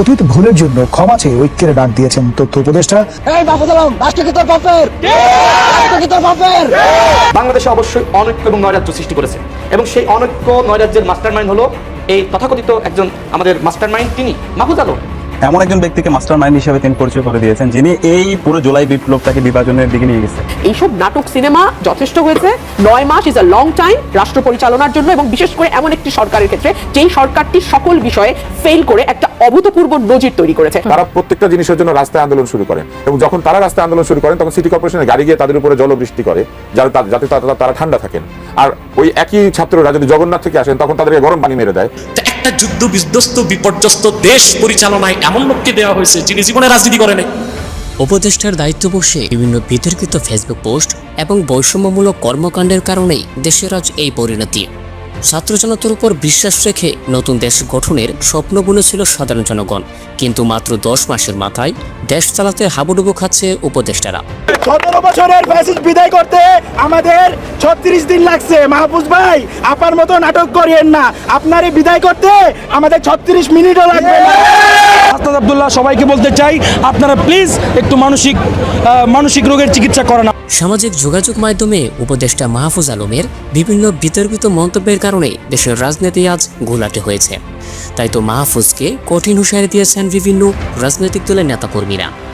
অতীত ভুলের জন্য ক্ষমা চেয়ে ঐক্যের ডাক দিয়েছেন তথ্য উপদেষ্টা। এই বাপু সালাম রাষ্ট্র কি তোর বাপের রাষ্ট্র কি তোর বাপের বাংলাদেশে অবশ্যই অনৈক্য এবং নৈরাজ্য সৃষ্টি করেছে। এবং সেই অনৈক্য নৈরাজ্যের মাস্টার মাইন্ড হলো এই তথাকথিত একজন আমাদের মাস্টার মাইন্ড তিনি মাহফুজ আলম। এমন একজন ব্যক্তিকে মাস্টার মাইন্ড হিসেবে তিনি পরিচয় করে দিয়েছেন যিনি এই পুরো জুলাই বিপ্লবটাকে বিভাজনের দিকে নিয়ে গেছে এইসব নাটক সিনেমা যথেষ্ট হয়েছে। নয় মাস ইজ আ লং টাইম রাষ্ট্র পরিচালনার জন্য এবং বিশেষ করে এমন একটি সরকারের ক্ষেত্রে যেই সরকারটি সকল বিষয়ে ফেল করে একটা অভূতপূর্ব নজির তৈরি করেছে। তারা প্রত্যেকটা জিনিসের জন্য রাস্তায় আন্দোলন শুরু করেন এবং যখন তারা রাস্তায় আন্দোলন শুরু করেন তখন সিটি কর্পোরেশনের গাড়ি গিয়ে তাদের উপরে জলবৃষ্টি করে যাতে যাতে তারা তারা ঠান্ডা থাকেন। আর ওই একই ছাত্ররা যদি জগন্নাথ থেকে আসেন তখন তাদেরকে গরম পানি মেরে দেয়। একটা যুদ্ধ বিধ্বস্ত, বিপর্যস্ত দেশ পরিচালনায় এমন লোককে দেওয়া হয়েছে যিনি জীবনে রাজনীতি করেন উপদেষ্টার দায়িত্ব বসে বিভিন্ন বিতর্কিত ফেসবুক পোস্ট এবং বৈষম্যমূলক কর্মকাণ্ডের কারণেই দেশের আজ এই পরিণতি। ছাত্র জনতার উপর বিশ্বাস রেখে নতুন দেশ গঠনের স্বপ্ন বুনেছিল সাধারণ জনগণ। কিন্তু মাত্র দশ মাসের মাথায় দেশ চালাতে হাবুডুবু খাচ্ছে উপদেষ্টারা। সতেরো বছরের ফ্যাসিস্ট বিদায় করতে আমাদের ছত্রিশ দিন লাগছে। মাহফুজ ভাই আপনার মতো নাটক করিয়েন না। আপনারই বিদায় করতে আমাদের ছত্রিশ মিনিটও লাগবে আস্তাদ আব্দুল্লাহ সবাইকে বলতে চাই আপনারা প্লিজ একটু মানসিক আহ, মানসিক রোগের চিকিৎসা করেন। সামাজিক যোগাযোগ মাধ্যমে উপদেষ্টা মাহফুজ আলমের বিভিন্ন বিতর্কিত মন্তব্যের কারণে দেশের রাজনীতি আজ গোলাটে হয়েছে। তাই তো মাহফুজকে কঠিন হুঁশিয়ারি দিয়েছেন বিভিন্ন রাজনৈতিক দলের নেতাকর্মীরা।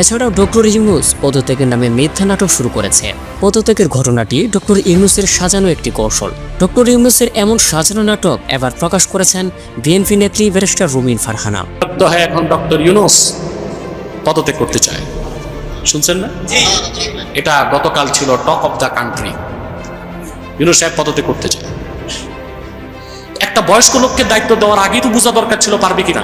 এছাড়াও ডক্টর ইউনুস পদত্যাগের নামে মিথ্যা নাটক শুরু করেছে। পদত্যাগের ঘটনাটি ডক্টর ইউনুসের সাজানো একটি কৌশল। ডক্টর ইউনুসের এমন সাজানো নাটক এবার প্রকাশ করেছেন বিএনপি নেত্রী ব্যারিস্টার রুমিন ফারহানা। এখন ডক্টর ইউনুস পদত্যাগ করতে চায়। শুনছেন না? এটা গতকাল ছিল talk of the country. Yunus সাহেব পদত্যাগ করতে চায়। একটা বয়স্ক লোককে দায়িত্ব দেওয়ার আগেই তো বোঝা দরকার ছিল পারবে কিনা।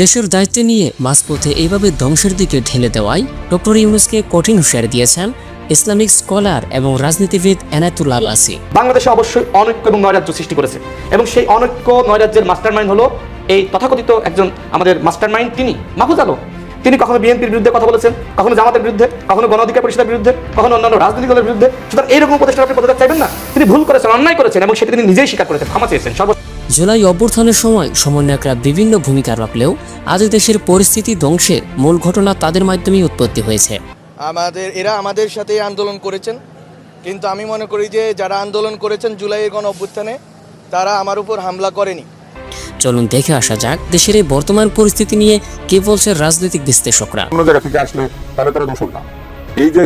দেশের দায়িত্ব নিয়ে মাঝপথে এইভাবে ধ্বংসের দিকে ঢেলে দেওয়ায় ডক্টর ইউনুসকে কঠিন হুঁশিয়ারি দিয়েছেন ইসলামিক স্কলার এবং রাজনীতিবিদ এনায়তুল্লাহ আসি বাংলাদেশে অবশ্যই অনৈক্য এবং নৈরাজ্য সৃষ্টি করেছে এবং সেই অনৈক্য নৈরাজ্যের মাস্টার মাইন্ড হলো এই তথাকথিত একজন আমাদের মাস্টার মাইন্ড তিনি মাহফুজ আলম। তিনি কখনো বিএনপির বিরুদ্ধে কথা বলেছেন কখনো জামাতের বিরুদ্ধে কখনো গণ অধিকার পরিষদের বিরুদ্ধে কখনো অন্যান্য রাজনৈতিক দলের বিরুদ্ধে। সুতরাং এইরকম উপদেষ্টা আপনি পদত্যাগ চাইবেন না। তিনি ভুল করেছেন অন্যায় করেছেন এবং সেটা তিনি নিজেই স্বীকার করেছেন। ক্ষমা চেয়েছেন। সর্ব জুলাই অভ্যুত্থানের সময় সমন্বয়করা বিভিন্ন ভূমিকা রাখলেও আজ দেশের পরিস্থিতি ধ্বংসের মূল ঘটনা তাদের মাধ্যমেই উৎপত্তি হয়েছে। আমাদের এরা আমাদের সাথে আন্দোলন করেছেন। কিন্তু আমি মনে করি যে যারা আন্দোলন করেছেন জুলাইয়ের গণ অভ্যুত্থানে তারা আমার উপর হামলা করেনি। চলুন দেখে আসা যাক, দেশের এই বর্তমান পরিস্থিতি নিয়ে কে বলছে রাজনৈতিক বিশ্লেষকরা। এই যে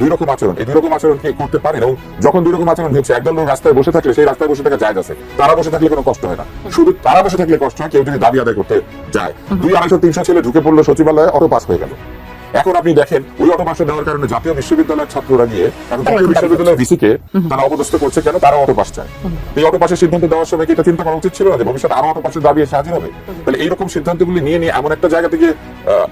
দুই রকম আচরণ, এই দুই রকম আচরণ কে করতে পারে? এবং যখন দুই রকম আচরণ হচ্ছে, একদল লোক রাস্তায় বসে থাকলে সেই রাস্তায় বসে থাকা যায় আছে। তারা বসে থাকলে কোনো কষ্ট হয় না। শুধু তারা বসে থাকলে কষ্ট হয়, কেউ যদি দাবি আদায় করতে যায়। দুই আড়াইশো তিনশো ছেলে ঢুকে পড়ল সচিবালয়ে অটো পাস হয়ে গেল। এখন আপনি দেখেন ওই অটো পাশে দেওয়ার কারণে জাতীয় বিশ্ববিদ্যালয়ের ছাত্ররা গিয়ে এখন জাতীয় বিশ্ববিদ্যালয়ের ভিসিকে তারা অপদস্থ করছে কেন? তারা অটো পাশ চায় এই অটো পাসের সিদ্ধান্ত দেওয়ার সময় এটা চিন্তা করা উচিত ছিল না যে ভবিষ্যতে আরও অটো পাশে দাবি এসে হাজির হবে? তাহলে এইরকম সিদ্ধান্তগুলি নিয়ে নিয়ে এমন একটা জায়গা থেকে আহ,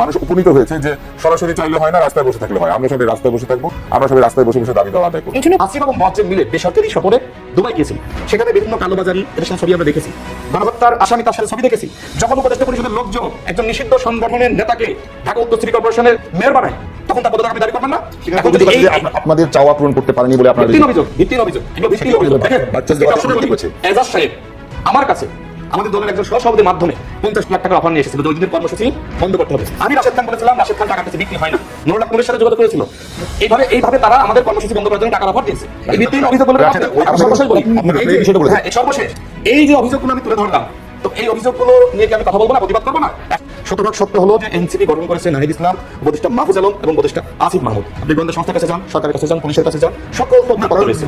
মানুষ উপনীত হয়েছে যে সরাসরি চাইলে হয় না রাস্তায় বসে থাকলে হয়। আমরা সবাই রাস্তায় বসে থাকব আমরা সবাই রাস্তায় বসে বসে দাবি দেওয়া আদায় করব। এই জন্য আসিফ এবং মিলে বেসরকারি সফরে দুবাই গিয়েছিল। সেখানে বিভিন্ন কালোবাজারি এদের সাথে ছবি আমরা দেখেছি। গণহত্যার আসামি তার সাথে ছবি দেখেছি। যখন উপদেষ্টা পরিষদের লোকজন একজন নিষিদ্ধ সংগঠনের নেতাকে ঢাকা উত্তর সিটি কর্পোরেশনের মেয়র বানায় তখন তার পদত্যাগ দাবি করবেন না। আপনাদের চাওয়া পূরণ করতে পারেনি বলে আপনারা ভিত্তিহীন অভিযোগ ভিত্তিহীন অভিযোগ। ভিত্তিহীন আমার কাছে আমাদের দলের একজন সহসভাপতির মাধ্যমে পঞ্চাশ লাখ টাকা অফার নিয়ে এসেছিল। যে ওই দিনের কর্মসূচি বন্ধ করতে হবে। আমি রাশেদ খান বলেছিলাম রাশেদ খান টাকা কাছে বিক্রি হয় না। নুরুল আকুলের সাথে যোগাযোগ করেছিল। এইভাবে এইভাবে তারা আমাদের কর্মসূচি বন্ধ করার জন্য টাকার অফার দিয়েছে। এই ভিত্তিহীন অভিযোগ বলে। হ্যাঁ, সর্বশেষ। এই যে অভিযোগগুলো আমি তুলে ধরলাম তো এই অভিযোগগুলো নিয়ে কি আমি কথা বলব না প্রতিবাদ করব না? শতভাগ সত্য হলো যে এনসিপি গঠন করেছে নাহিদ ইসলাম উপদেষ্টা মাহফুজ আলম এবং উপদেষ্টা আসিফ মাহমুদ। আপনি গোয়েন্দা সংস্থার কাছে যান সরকারের কাছে যান পুলিশের কাছে যান সকল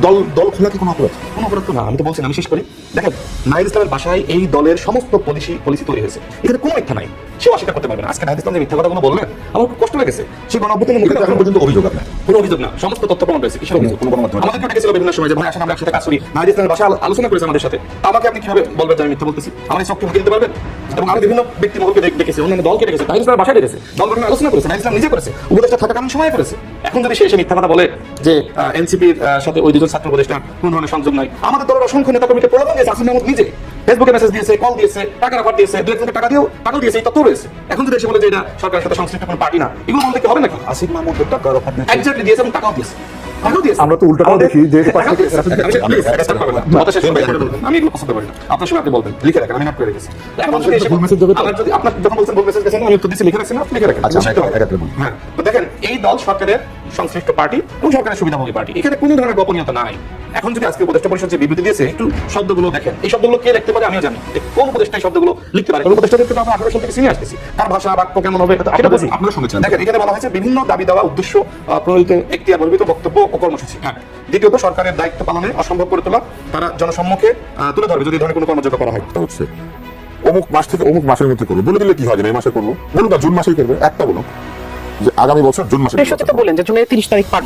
দল দল খোলা কি কোনো অপরাধ? কোনো অপরাধ তো না আমি তো বলছি আমি শেষ করি। দেখেন নাহিদ ইসলামের বাসায় এই দলের সমস্ত পলিসি পলিসি তৈরি হয়েছে। এখানে কোনো মিথ্যা নাই। সেও অস্বীকার করতে পারবে না। আজকে নাহিদ ইসলাম যে মিথ্যা কথাগুলো বললেন আমার খুব কষ্ট লেগেছে। সেই গণঅভ্যুত্থানের মুখে এখন পর্যন্ত অভিযোগ আপনার। কোনো অভিযোগ না। সমস্ত তথ্য প্রমাণ রয়েছে। কিসের অভিযোগ? কোনো গণমাধ্যমে আমাদেরকে ডেকেছিল বিভিন্ন সময় যে ভাই আসেন আমরা একসাথে কাজ করি। নাহিদ ইসলামের বাসায় আলোচনা করেছে আমাদের সাথে। আমাকে আপনি কীভাবে বলবেন যে আমি মিথ্যা বলতেছি? আমার এই শক্তি মুখে দিতে পারবেন? এবং আমি বিভিন্ন ব্যক্তি মহলকে ডেকে- অন্যান্য দল কেটে গেছে তাহির ইসলামের বাসায় ডেকেছে দল গঠনের আলোচনা করেছে তাহির ইসলাম নিজে করেছে উপদেষ্টা থাকাকালীন সময় করেছে এখন যদি সে এসে মিথ্যা কথা বলে যে এনসিপির সাথে ওই দুজন ছাত্র উপদেষ্টা কোন ধরনের সংযোগ নাই আমাদের দলের অসংখ্য নেতা কর্মীকে প্রলোভন দিয়েছে আসিফ মাহমুদ নিজে। ফেসবুকে মেসেজ দিয়েছে কল দিয়েছে টাকার অফার দিয়েছে দু একজনকে টাকা দিয়েও টাকাও দিয়েছে এই তথ্য রয়েছে। এখন যদি এসে বলে যে এটা সরকারের সাথে সংশ্লিষ্ট কোনো পার্টি না এগুলো বলতে হবে নাকি? আসিফ মাহমুদের টাকার অফার দিচ্ছে। একজাক্টলি দিয়েছে এবং টাকাও দিয়েছে। আমরা তো উল্টাটাও দেখি যে আমি- আমি- কথা শেষ করব, এগুলো পছন্দ করি না আপনার সময় আপনি বলবেন। লিখে রাখেন আমি নোট করে রেখেছি। যদি আপনার যখন বলছেন ভুল মেসেজ গেছেন আমি উত্তর দিচ্ছি লিখে রাখছেন আপনি লিখে রাখেন। আচ্ছা। হ্যাঁ। তো দেখেন এই দল সরকারের সংশ্লিষ্ট পার্টি এবং সরকারের সুবিধাভোগী পার্টি। এখানে কোনো ধরনের গোপনীয়তা নাই। এখন যদি আজকে উপদেষ্টা পরিষদ যে বিবৃতি দিয়েছে একটু শব্দগুলো দেখেন। এই শব্দগুলো কে লিখতে পারে আমিও জানি। কোন উপদেষ্টা এই শব্দগুলো লিখতে পারে? কোন উপদেষ্টা লিখতে আমরা আঠারো সাল থেকে সিনিয়ে আসতেছি তার ভাষা বাক্য কেমন হবে সেটা বুঝি আপনারা শুনেছেন। দেখেন এখানে বলা হয়েছে বিভিন্ন দাবি দেওয়া উদ্দেশ্য আহ, প্রণোদিত একটি বর্বিত বক্তব্য ও কর্মসূচি। হ্যাঁ। দ্বিতীয়ত সরকারের দায়িত্ব পালনে অসম্ভব করে তোলা তারা জনসম্মুখে তুলে ধরবে যদি ধরনের কোনো কর্মযোগ্য করা হয়। তা হচ্ছে অমুক মাস থেকে অমুক মাসের মধ্যে করব। বলে দিলে কি হয় যে এই মাসে করব। বলুন না জুন মাসেই করবে একটা বলুন। যে আগামী বছর জুন মাসে তো বললেন যে জুনের তিরিশ তারিখ পার।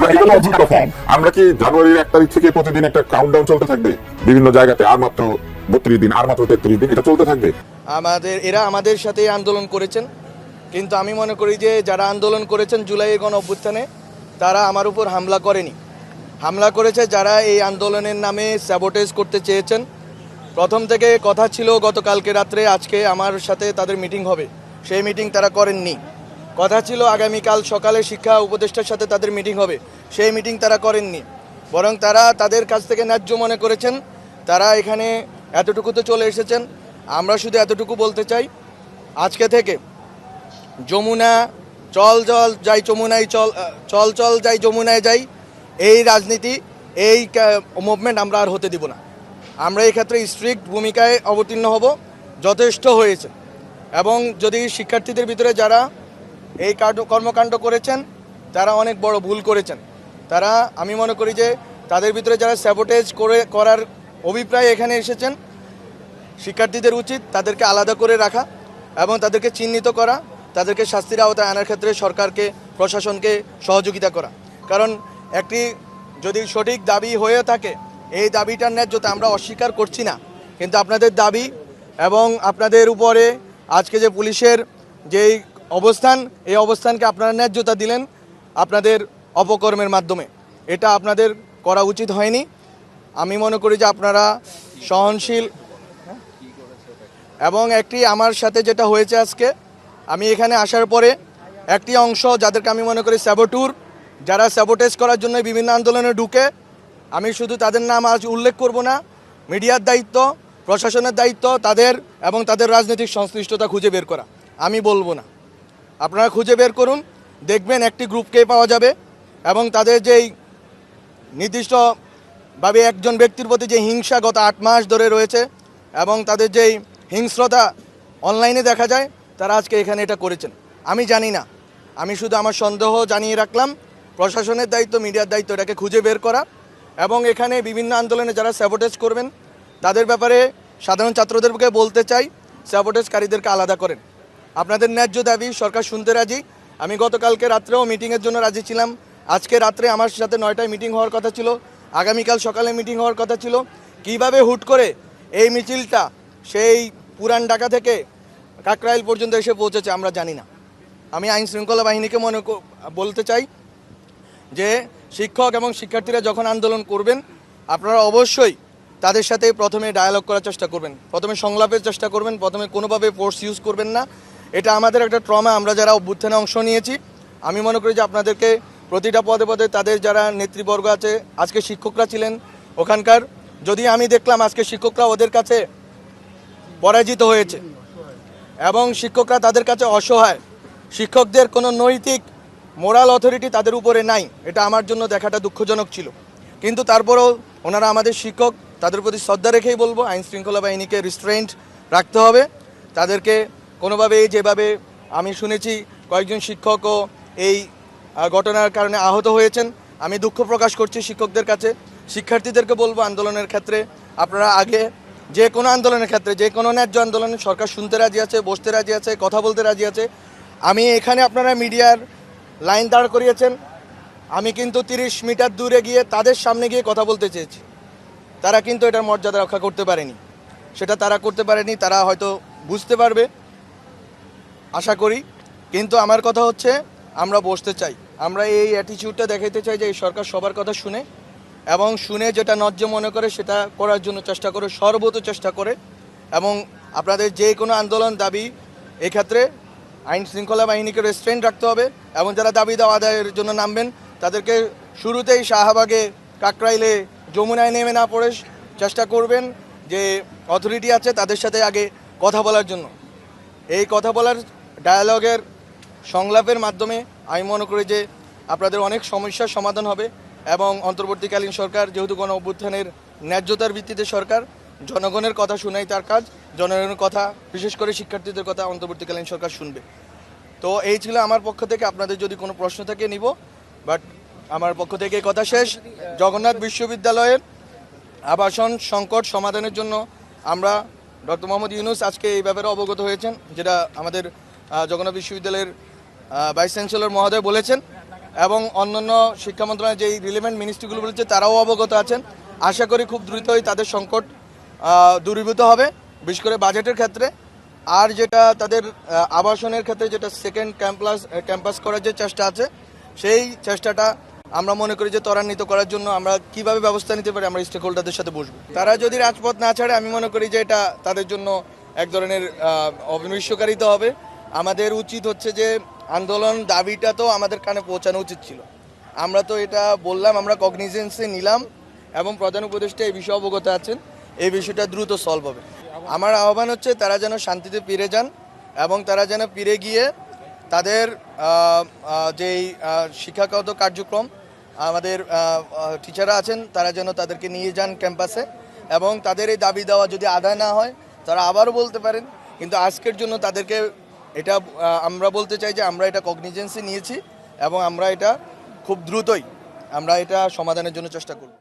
আমরা কি জানুয়ারির এক তারিখ থেকে প্রতিদিন একটা কাউন্টডাউন চলতে থাকবে? বিভিন্ন জায়গাতে আর মাত্র বত্রিশ দিন আর মাত্র তেত্রিশ দিন এটা চলতে থাকবে। আমাদের এরা আমাদের সাথে আন্দোলন করেছেন। কিন্তু আমি মনে করি যে যারা আন্দোলন করেছেন জুলাইয়ের গণ অভ্যুত্থানে তারা আমার উপর হামলা করেনি। হামলা করেছে যারা এই আন্দোলনের নামে স্যাবোটেজ করতে চেয়েছেন। প্রথম থেকে কথা ছিল গতকালকে রাত্রে আজকে আমার সাথে তাদের মিটিং হবে। সেই মিটিং তারা করেননি। কথা ছিল আগামীকাল সকালে শিক্ষা উপদেষ্টার সাথে তাদের মিটিং হবে। সেই মিটিং তারা করেননি। বরং তারা তাদের কাছ থেকে ন্যায্য মনে করেছেন। তারা এখানে এতটুকুতে চলে এসেছেন। আমরা শুধু এতটুকু বলতে চাই, আজকে থেকে যমুনা চল চল যাই যমুনায় চল চল চল যাই যমুনায় যাই, এই রাজনীতি, এই মুভমেন্ট আমরা আর হতে দিব না। আমরা এই ক্ষেত্রে স্ট্রিক্ট ভূমিকায় অবতীর্ণ হব, যথেষ্ট হয়েছে। এবং যদি শিক্ষার্থীদের ভিতরে যারা এই কর্মকাণ্ড করেছেন, তারা অনেক বড় ভুল করেছেন। তারা, আমি মনে করি যে তাদের ভিতরে যারা স্যাবোটেজ করে, করার অভিপ্রায় এখানে এসেছেন, শিক্ষার্থীদের উচিত তাদেরকে আলাদা করে রাখা এবং তাদেরকে চিহ্নিত করা, তাদেরকে শাস্তির আওতায় আনার ক্ষেত্রে সরকারকে, প্রশাসনকে সহযোগিতা করা। কারণ একটি যদি সঠিক দাবি হয়ে থাকে, এই দাবিটার ন্যায্যতা আমরা অস্বীকার করছি না। কিন্তু আপনাদের দাবি এবং আপনাদের উপরে আজকে যে পুলিশের যেই অবস্থান, এই অবস্থানকে আপনারা ন্যায্যতা দিলেন আপনাদের অপকর্মের মাধ্যমে। এটা আপনাদের করা উচিত হয়নি। আমি মনে করি যে আপনারা সহনশীল এবং একটি আমার সাথে যেটা হয়েছে আজকে, আমি এখানে আসার পরে একটি অংশ যাদেরকে আমি মনে করি স্যাবোটুর যারা স্যাবোটেজ করার জন্য বিভিন্ন আন্দোলনে ঢুকে, আমি শুধু তাদের নাম আজ উল্লেখ করব না, মিডিয়ার দায়িত্ব, প্রশাসনের দায়িত্ব, তাদের এবং তাদের রাজনৈতিক সংশ্লিষ্টতা খুঁজে বের করা। আমি বলব না। আপনারা খুঁজে বের করুন, দেখবেন একটি গ্রুপকে পাওয়া যাবে এবং তাদের যেই নির্দিষ্টভাবে একজন ব্যক্তির প্রতি যে হিংসা গত আট মাস ধরে রয়েছে এবং তাদের যেই হিংস্রতা অনলাইনে দেখা যায়, তারা আজকে এখানে এটা করেছেন। আমি জানি না। আমি শুধু আমার সন্দেহ জানিয়ে রাখলাম, প্রশাসনের দায়িত্ব, মিডিয়ার দায়িত্ব, এটাকে খুঁজে বের করা এবং এখানে বিভিন্ন আন্দোলনে যারা স্যাবোটেজ করবেন, তাদের ব্যাপারে সাধারণ ছাত্রদেরকে বলতে চাই স্যাবোটেজকারীদেরকে আলাদা করেন। আপনাদের ন্যায্য দাবি, সরকার শুনতে রাজি। আমি গতকালকে রাত্রেও মিটিংয়ের জন্য রাজি ছিলাম। আজকে রাত্রে আমার সাথে নয়টায় মিটিং হওয়ার কথা ছিল। আগামীকাল সকালে মিটিং হওয়ার কথা ছিল। কীভাবে হুট করে এই মিছিলটা সেই পুরান ঢাকা থেকে কাকরাইল পর্যন্ত এসে পৌঁছেছে আমরা জানি না। আমি আইন শৃঙ্খলা বাহিনীকে মনে বলতে চাই যে শিক্ষক এবং শিক্ষার্থীরা যখন আন্দোলন করবেন, আপনারা অবশ্যই তাদের সাথে প্রথমে ডায়ালগ করার চেষ্টা করবেন। প্রথমে সংলাপের চেষ্টা করবেন, প্রথমে কোনোভাবে ফোর্স ইউজ করবেন না। এটা আমাদের একটা ট্রমা, আমরা যারা অভ্যুত্থানে অংশ নিয়েছি, আমি মনে করি যে আপনাদেরকে প্রতিটা পদে পদে তাদের যারা নেতৃবর্গ আছে, আজকে শিক্ষকরা ছিলেন ওখানকার, যদি আমি দেখলাম আজকে শিক্ষকরা ওদের কাছে পরাজিত হয়েছে, এবং শিক্ষকরা তাদের কাছে অসহায়, শিক্ষকদের কোনো নৈতিক, মোরাল অথরিটি তাদের উপরে নাই, এটা আমার জন্য দেখাটা দুঃখজনক ছিল। কিন্তু তারপরেও ওনারা আমাদের শিক্ষক, তাদের প্রতি শ্রদ্ধা রেখেই বলব আইন শৃঙ্খলা বাহিনীকে রিস্ট্রেন্ট রাখতে হবে, তাদেরকে কোনোভাবে যেভাবে আমি শুনেছি কয়েকজন শিক্ষকও এই ঘটনার কারণে আহত হয়েছেন। আমি দুঃখ প্রকাশ করছি শিক্ষকদের কাছে। শিক্ষার্থীদেরকে বলব আন্দোলনের ক্ষেত্রে আপনারা আগে যে কোনো আন্দোলনের ক্ষেত্রে, যে কোনো ন্যায্য আন্দোলনে সরকার শুনতে রাজি আছে, বসতে রাজি আছে, কথা বলতে রাজি আছে। আমি এখানে আপনারা মিডিয়ার লাইন দাঁড় করিয়েছেন। আমি কিন্তু তিরিশ মিটার দূরে গিয়ে তাদের সামনে গিয়ে কথা বলতে চেয়েছি। তারা কিন্তু এটার মর্যাদা রক্ষা করতে পারেনি। সেটা তারা করতে পারেনি, তারা হয়তো বুঝতে পারবে। আশা করি। কিন্তু আমার কথা হচ্ছে, আমরা বসতে চাই। আমরা এই অ্যাটিচিউডটা দেখাইতে চাই যে এই সরকার সবার কথা শুনে এবং শুনে যেটা ন্যায্য মনে করে সেটা করার জন্য চেষ্টা করে, সর্বত চেষ্টা করে এবং আপনাদের যে কোনো আন্দোলন দাবি এক্ষেত্রে আইন শৃঙ্খলা বাহিনীকে রেস্ট্রেন্ট রাখতে হবে এবং যারা দাবি দেওয়া আদায়ের জন্য নামবেন, তাদেরকে শুরুতেই শাহবাগে, কাকরাইলে যমুনায় নেমে না পড়ে চেষ্টা করবেন যে অথরিটি আছে তাদের সাথে আগে কথা বলার জন্য। এই কথা বলার ডায়ালগের সংলাপের মাধ্যমে আমি মনে করি যে আপনাদের অনেক সমস্যার সমাধান হবে এবং অন্তর্বর্তীকালীন সরকার যেহেতু কোনো অভ্যুত্থানের ন্যায্যতার ভিত্তিতে সরকার, জনগণের কথা শোনাই তার কাজ, জনগণের কথা, বিশেষ করে শিক্ষার্থীদের কথা অন্তর্বর্তীকালীন সরকার শুনবে। তো এই ছিল আমার পক্ষ থেকে, আপনাদের যদি কোনো প্রশ্ন থাকে নিব বাট আমার পক্ষ থেকে কথা শেষ। জগন্নাথ বিশ্ববিদ্যালয়ের আবাসন সংকট সমাধানের জন্য আমরা ডক্টর মোহাম্মদ ইউনুস আজকে এই ব্যাপারে অবগত হয়েছেন, যেটা আমাদের জগন্নাথ বিশ্ববিদ্যালয়ের ভাইস চ্যান্সেলর মহোদয় বলেছেন এবং অন্যান্য শিক্ষা মন্ত্রণালয়ের যেই রিলেভেন্ট মিনিস্ট্রিগুলো বলেছে তারাও অবগত আছেন। আশা করি খুব দ্রুতই তাদের সংকট দূরীভূত হবে। বিশেষ করে বাজেটের ক্ষেত্রে। আর যেটা তাদের আবাসনের ক্ষেত্রে যেটা সেকেন্ড ক্যাম্পাস ক্যাম্পাস করার যে চেষ্টা আছে সেই চেষ্টাটা আমরা মনে করি যে ত্বরান্বিত করার জন্য আমরা কীভাবে ব্যবস্থা নিতে পারি আমরা স্টেক হোল্ডারদের সাথে বসবো। তারা যদি রাজপথ না ছাড়ে আমি মনে করি যে এটা তাদের জন্য এক ধরনের আহ, হবে। আমাদের উচিত হচ্ছে যে আন্দোলন দাবিটা তো আমাদের কানে পৌঁছানো উচিত ছিল। আমরা তো এটা বললাম, আমরা কগনিজেন্সে নিলাম এবং প্রধান উপদেষ্টা এই বিষয়ে অবগত আছেন। এই বিষয়টা দ্রুত সলভ হবে। আমার আহ্বান হচ্ছে তারা যেন শান্তিতে ফিরে যান এবং তারা যেন ফিরে গিয়ে তাদের যেই শিক্ষাগত কার্যক্রম, আমাদের টিচাররা আছেন, তারা যেন তাদেরকে নিয়ে যান ক্যাম্পাসে এবং তাদের এই দাবি দেওয়া যদি আদায় না হয়, তারা আবারও বলতে পারেন, কিন্তু আজকের জন্য তাদেরকে এটা আমরা বলতে চাই যে আমরা এটা কগনিজেন্সি নিয়েছি এবং আমরা এটা খুব দ্রুতই, আমরা এটা সমাধানের জন্য চেষ্টা করব।